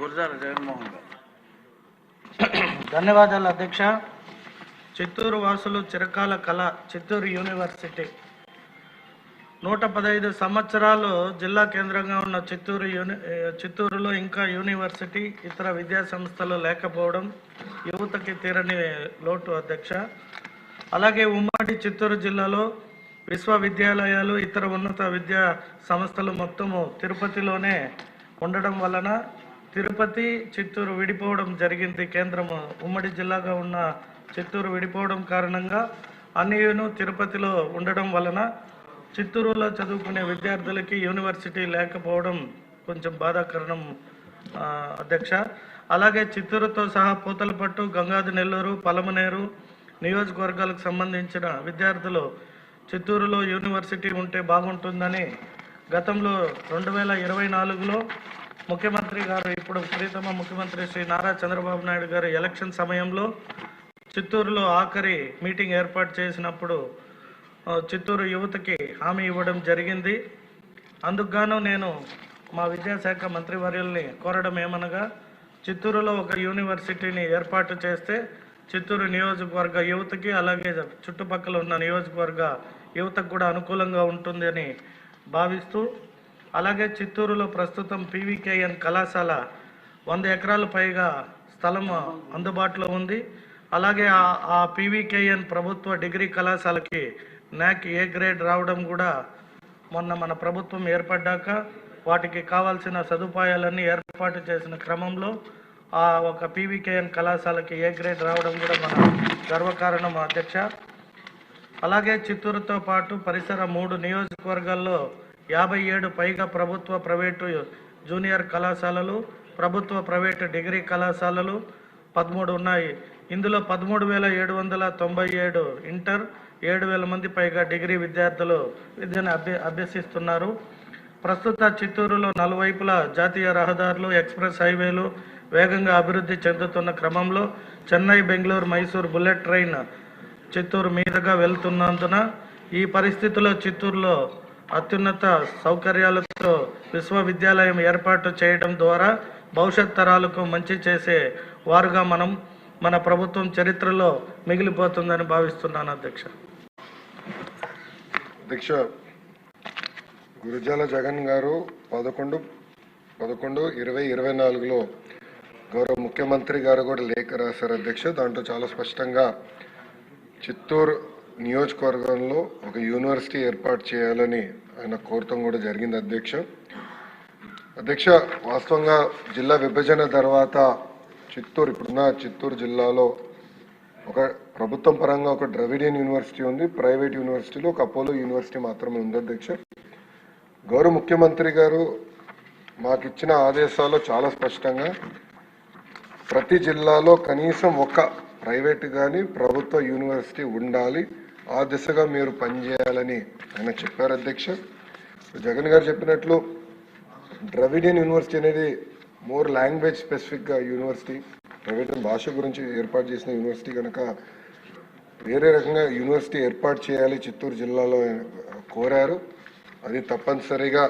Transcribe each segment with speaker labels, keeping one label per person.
Speaker 1: గురజాల జగన్మోహన్ గారు.
Speaker 2: ధన్యవాదాలు అధ్యక్ష. చిత్తూరు వాసులు చిరకాల కళ చిత్తూరు యూనివర్సిటీ. నూట పదహైదు సంవత్సరాలు జిల్లా కేంద్రంగా ఉన్న చిత్తూరు యూని చిత్తూరులో ఇంకా యూనివర్సిటీ ఇతర విద్యా సంస్థలు లేకపోవడం యువతకి తీరని లోటు అధ్యక్ష. అలాగే ఉమ్మడి చిత్తూరు జిల్లాలో విశ్వవిద్యాలయాలు ఇతర ఉన్నత విద్యా సంస్థలు మొత్తము తిరుపతిలోనే ఉండడం వలన తిరుపతి చిత్తూరు విడిపోవడం జరిగింది. కేంద్రము ఉమ్మడి జిల్లాగా ఉన్న చిత్తూరు విడిపోవడం కారణంగా అన్నియును తిరుపతిలో ఉండడం వలన చిత్తూరులో చదువుకునే విద్యార్థులకి యూనివర్సిటీ లేకపోవడం కొంచెం బాధాకరణం అధ్యక్ష. అలాగే చిత్తూరుతో సహా పూతలపట్టు గంగాది నెల్లూరు పలమనేరు నియోజకవర్గాలకు సంబంధించిన విద్యార్థులు చిత్తూరులో యూనివర్సిటీ ఉంటే బాగుంటుందని గతంలో రెండు వేల ఇరవై నాలుగులో ముఖ్యమంత్రి గారు ఇప్పుడు ప్రీతమ ముఖ్యమంత్రి శ్రీ నారా చంద్రబాబు నాయుడు గారు ఎలక్షన్ సమయంలో చిత్తూరులో ఆఖరి మీటింగ్ ఏర్పాటు చేసినప్పుడు చిత్తూరు యువతకి హామీ ఇవ్వడం జరిగింది. అందుకుగాను నేను మా విద్యాశాఖ మంత్రివర్యుల్ని కోరడం ఏమనగా చిత్తూరులో ఒక యూనివర్సిటీని ఏర్పాటు చేస్తే చిత్తూరు నియోజకవర్గ యువతకి అలాగే చుట్టుపక్కల ఉన్న నియోజకవర్గ యువతకు కూడా అనుకూలంగా ఉంటుంది అని భావిస్తూ అలాగే చిత్తూరులో ప్రస్తుతం పీవీకేఎన్ కళాశాల వంద ఎకరాల పైగా స్థలం అందుబాటులో ఉంది. అలాగే ఆ- ఆ పీవీకేఎన్ ప్రభుత్వ డిగ్రీ కళాశాలకి నాక్ ఏ గ్రేడ్ రావడం కూడా మొన్న మన ప్రభుత్వం ఏర్పడ్డాక వాటికి కావాల్సిన సదుపాయాలన్నీ ఏర్పాటు చేసిన క్రమంలో ఆ ఒక పీవీకేఎన్ కళాశాలకి ఏ గ్రేడ్ రావడం కూడా మన గర్వకారణం అధ్యక్ష. అలాగే చిత్తూరుతో పాటు పరిసర మూడు నియోజకవర్గాల్లో యాభై ఏడు పైగా ప్రభుత్వ ప్రైవేటు జూనియర్ కళాశాలలు ప్రభుత్వ ప్రైవేటు డిగ్రీ కళాశాలలు పదమూడు ఉన్నాయి. ఇందులో పదమూడు వేల ఏడు వందల తొంభై ఏడు ఇంటర్ ఏడు వేల మంది పైగా డిగ్రీ విద్యార్థులు విద్యను అభ్య అభ్యసిస్తున్నారు. ప్రస్తుత చిత్తూరులో నలువైపులా జాతీయ రహదారులు ఎక్స్ప్రెస్ హైవేలు వేగంగా అభివృద్ధి చెందుతున్న క్రమంలో చెన్నై బెంగళూరు మైసూర్ బుల్లెట్ ట్రైన్ చిత్తూరు మీదుగా వెళ్తున్నందున ఈ పరిస్థితిలో చిత్తూరులో అత్యున్నత సౌకర్యాలతో విశ్వవిద్యాలయం ఏర్పాటు చేయడం ద్వారా భవిష్యత్ తరాలకు మంచి చేసే వారుగా మనం మన ప్రభుత్వం చరిత్రలో మిగిలిపోతుందని భావిస్తున్నాను అధ్యక్ష.
Speaker 3: అధ్యక్ష గురుజాల జగన్ గారు పదకొండు పదకొండు ఇరవై ఇరవై నాలుగులో గౌరవ ముఖ్యమంత్రి గారు కూడా లేఖ రాశారు అధ్యక్ష. దాంట్లో చాలా స్పష్టంగా చిత్తూరు నియోజకవర్గంలో ఒక యూనివర్సిటీ ఏర్పాటు చేయాలని ఆయన కోరటం కూడా జరిగింది అధ్యక్ష. అధ్యక్ష వాస్తవంగా జిల్లా విభజన తర్వాత చిత్తూరు ఇప్పుడున్న చిత్తూరు జిల్లాలో ఒక ప్రభుత్వం పరంగా ఒక ద్రవిడియన్ యూనివర్సిటీ ఉంది. ప్రైవేట్ యూనివర్సిటీలో ఒక అపోలో యూనివర్సిటీ మాత్రమే ఉంది అధ్యక్ష. గౌరవ ముఖ్యమంత్రి గారు మాకు ఇచ్చిన ఆదేశాలు చాలా స్పష్టంగా ప్రతి జిల్లాలో కనీసం ఒక ప్రైవేట్ కానీ ప్రభుత్వ యూనివర్సిటీ ఉండాలి. ఆ దిశగా మీరు పనిచేయాలని ఆయన చెప్పారు అధ్యక్ష. జగన్ గారు చెప్పినట్లు ద్రవిడియన్ యూనివర్సిటీ అనేది మోర్ లాంగ్వేజ్ స్పెసిఫిక్గా యూనివర్సిటీ. ద్రవిడియన్ భాష గురించి ఏర్పాటు చేసిన యూనివర్సిటీ కనుక వేరే రకంగా యూనివర్సిటీ ఏర్పాటు చేయాలి చిత్తూరు జిల్లాలో కోరారు. అది తప్పనిసరిగా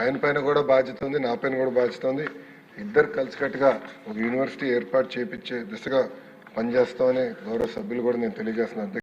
Speaker 3: ఆయన పైన కూడా బాధ్యత ఉంది నా పైన కూడా బాధ్యత ఉంది. ఇద్దరు కలిసికట్టుగా ఒక యూనివర్సిటీ ఏర్పాటు చేపించే దిశగా పనిచేస్తామని గౌరవ సభ్యులు కూడా నేను తెలియజేస్తున్నాను.